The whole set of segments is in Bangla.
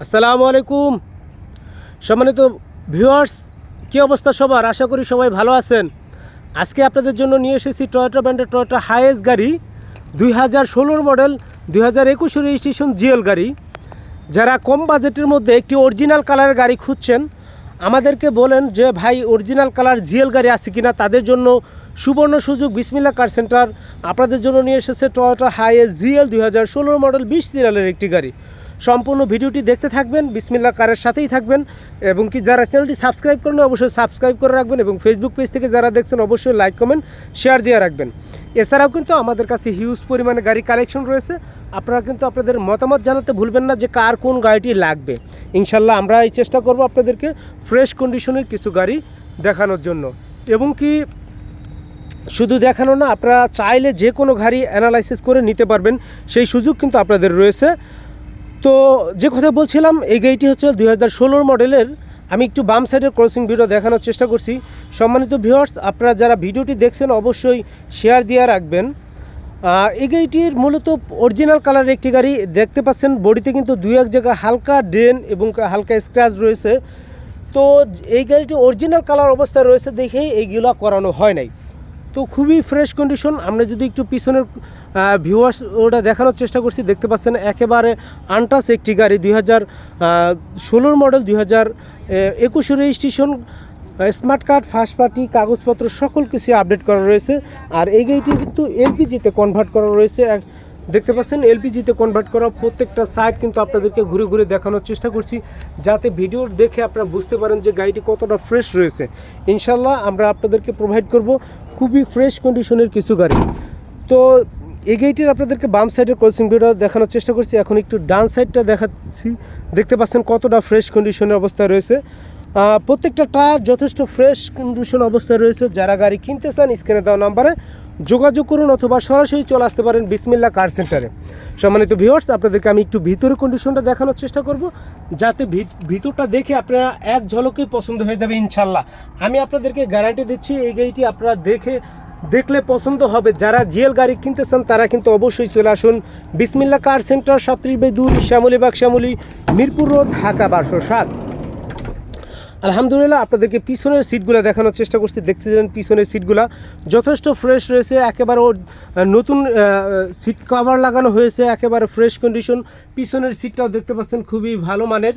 আসসালামু আলাইকুম। সম্মানিত ভিউয়ার্স, কী অবস্থা সবার? আশা করি সবাই ভালো আছেন। আজকে আপনাদের জন্য নিয়ে এসেছি টয়োটা ব্র্যান্ডের টয়োটা হাইয়েস্ট গাড়ি, দুই হাজার ষোলোর মডেল দুই হাজার একুশে রেজিস্ট্রেশন জিএল গাড়ি। যারা কম বাজেটের মধ্যে একটি অরিজিনাল কালারের গাড়ি খুঁজছেন, আমাদেরকে বলেন যে, ভাই অরিজিনাল কালার জিএল গাড়ি আছে কিনা? তাদের জন্য সুবর্ণ সুযোগ বিসমিল্লা কার সেন্টার। আপনাদের জন্য নিয়ে এসেছে টয়োটা হাইএস জিএল দুই হাজার ষোলোর মডেল বিশ সিরিয়ালের একটি গাড়ি। সম্পূর্ণ ভিডিওটি দেখতে থাকবেন, বিসমিল্লা কারের সাথেই থাকবেন এবং কি যারা চ্যানেলটি সাবস্ক্রাইব করেন অবশ্যই সাবস্ক্রাইব করে রাখবেন এবং ফেসবুক পেজ থেকে যারা দেখছেন, অবশ্যই লাইক কমেন্ট শেয়ার দিয়ে রাখবেন। এছাড়াও কিন্তু আমাদের কাছে হিউজ পরিমাণে গাড়ি কালেকশন রয়েছে। আপনারা কিন্তু আপনাদের মতামত জানাতে ভুলবেন না যে কার কোন গাড়িটি লাগবে। ইনশাল্লাহ আমরা এই চেষ্টা করব আপনাদেরকে ফ্রেশ কন্ডিশনের কিছু গাড়ি দেখানোর জন্য। এবং কি শুধু দেখানো না, আপনারা চাইলে যে কোনো গাড়ি অ্যানালাইসিস করে নিতে পারবেন। সেই সুযোগ কিন্তু আপনাদের রয়েছে। তো যে কথা বলছিলাম, এই গাড়িটি হচ্ছে দুই হাজার ষোলোর মডেলের। আমি একটু বাম সাইডের ক্রসিং ভিডিও দেখানোর চেষ্টা করছি। সম্মানিত ভিউয়ার্স আপনারা যারা ভিডিওটি দেখছেন, অবশ্যই শেয়ার দিয়ে রাখবেন। এই গাড়িটির মূলত অরিজিনাল কালারের একটি গাড়ি। দেখতে পাচ্ছেন, বডিতে কিন্তু দুই এক জায়গায় হালকা ড্রেন এবং হালকা স্ক্র্যাচ রয়েছে। তো এই গাড়িটি অরিজিনাল কালার অবস্থায় রয়েছে দেখেই এইগুলো করানো হয় নাই। তো খুবই ফ্রেশ কন্ডিশন আমরা যদি একটু পিছনের ভিউয়ার্স ওটা দেখানোর চেষ্টা করছি, দেখতে পাচ্ছেন একেবারে আনটাস একটি গাড়ি। দুই হাজার ষোলোর মডেল দুই হাজার একুশে registration smart card first party কাগজপত্র, সকল কিছু আপডেট করা রয়েছে। আর এই গাড়িটি কিন্তু এলপিজিতে কনভার্ট করা রয়েছে। দেখতে পাচ্ছেন এলপিজিতে কনভার্ট করা প্রত্যেকটা সাইড কিন্তু আপনাদেরকে ঘুরে ঘুরে দেখানোর চেষ্টা করছি, যাতে ভিডিও দেখে আপনারা বুঝতে পারেন যে গাড়িটি কতটা ফ্রেশ রয়েছে। ইনশাল্লাহ আমরা আপনাদেরকে প্রোভাইড করব। খুবই ফ্রেশ কন্ডিশনের কিছু গাড়ি। তো এই গেইটের আপনাদেরকে বাম সাইডের ক্রসিং ভিউটা দেখানোর চেষ্টা করছি। এখন একটু ডান সাইডটা দেখাচ্ছি। দেখতে পাচ্ছেন কতটা ফ্রেশ কন্ডিশনের অবস্থায় রয়েছে। প্রত্যেকটা টায়ার যথেষ্ট ফ্রেশ কন্ডিশন অবস্থায় রয়েছে। যারা গাড়ি কিনতে চান, স্ক্রিনে দেওয়া নাম্বারে যোগাযোগ করুন অথবা সরাসরি চলে আসতে পারেন বিসমিল্লা কার সেন্টারে। সম্মানিত ভিউয়ার্স আপনাদেরকে আমি একটু ভিতরের কন্ডিশনটা দেখানোর চেষ্টা করব, যাতে ভিত- ভিতরটা দেখে আপনারা এক ঝলকেই পছন্দ হয়ে যাবে ইনশাল্লাহ আমি আপনাদেরকে গ্যারান্টি দিচ্ছি, এই গাড়িটি আপনারা দেখে, দেখলে পছন্দ হবে। যারা জিএল গাড়ি কিনতে চান তারা কিন্তু অবশ্যই চলে আসুন বিসমিল্লা কার সেন্টার সাত্রিশ বাই দুই, শ্যামলীবাগ, শ্যামলী, মিরপুর রোড, ঢাকা, বারোশো সাত। আলহামদুলিল্লাহ আপনাদেরকে পিছনের সিটগুলো দেখানোর চেষ্টা করছি। দেখতে চান পিছনের সিটগুলো যথেষ্ট ফ্রেশ রয়েছে একেবারে নতুন সিট কভার লাগানো হয়েছে, একেবারে ফ্রেশ কন্ডিশন পিছনের সিটটাও দেখতে পাচ্ছেন খুবই ভালো মানের।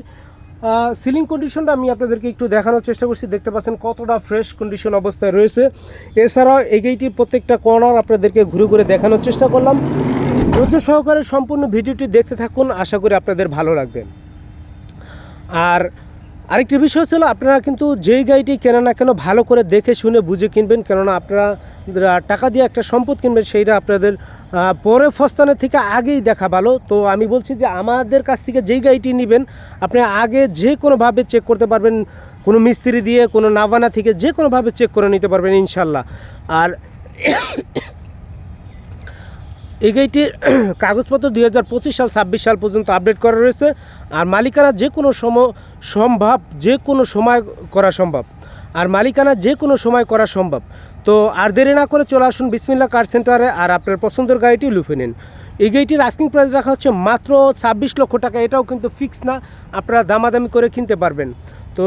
সিলিং কন্ডিশনটা আমি আপনাদেরকে একটু দেখানোর চেষ্টা করছি। দেখতে পাচ্ছেন কতটা ফ্রেশ কন্ডিশন অবস্থায় রয়েছে। এছাড়াও এই গাড়িটির প্রত্যেকটা কর্নার আপনাদেরকে ঘুরে ঘুরে দেখানোর চেষ্টা করলাম। ধৈর্য সহকারে সম্পূর্ণ ভিডিওটি দেখতে থাকুন। আশা করি আপনাদের ভালো লাগবে। আর আরেকটি বিষয় ছিল আপনারা কিন্তু যেই গাড়িটি কেনেন না কেন ভালো করে দেখে শুনে বুঝে কিনবেন, কেননা আপনারা টাকা দিয়ে একটা সম্পদ কিনবেন, সেইটা আপনাদের পরে ফস্তানের থেকে আগেই দেখা ভালো। তো আমি বলছি যে আমাদের কাছ থেকে যেই গাড়িটি নেবেন, আপনি আগে যে কোনোভাবে চেক করতে পারবেন, কোনো মিস্ত্রি দিয়ে, কোনো নাভানা থেকে যে কোনোভাবে চেক করে নিতে পারবেন ইনশাল্লাহ। আর এই গাড়িটির কাগজপত্র দুই হাজার পঁচিশ সাল, ছাব্বিশ সাল পর্যন্ত আপডেট করা রয়েছে। আর মালিকানা যে কোনো সম সম্ভব, যে কোনো সময় করা সম্ভব। আর মালিকানা যে কোনো সময় করা সম্ভব। তো আর দেরি না করে চলে আসুন বিসমিল্লা কার সেন্টারে আর আপনার পছন্দের গাড়িটি লুফে নিন। এই গাড়িটির আস্কিং প্রাইস রাখা হচ্ছে মাত্র ছাব্বিশ লক্ষ টাকা। এটাও কিন্তু ফিক্স না, আপনারা দামাদামি করে কিনতে পারবেন। তো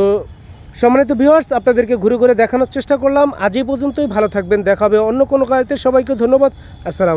সম্মানিত ভিউয়ার্স আপনাদেরকে ঘুরে ঘুরে দেখানোর চেষ্টা করলাম। আজ এই পর্যন্তই, ভালো থাকবেন, দেখা হবে অন্য কোনো গাড়িতে। সবাইকে ধন্যবাদ, আসসালাম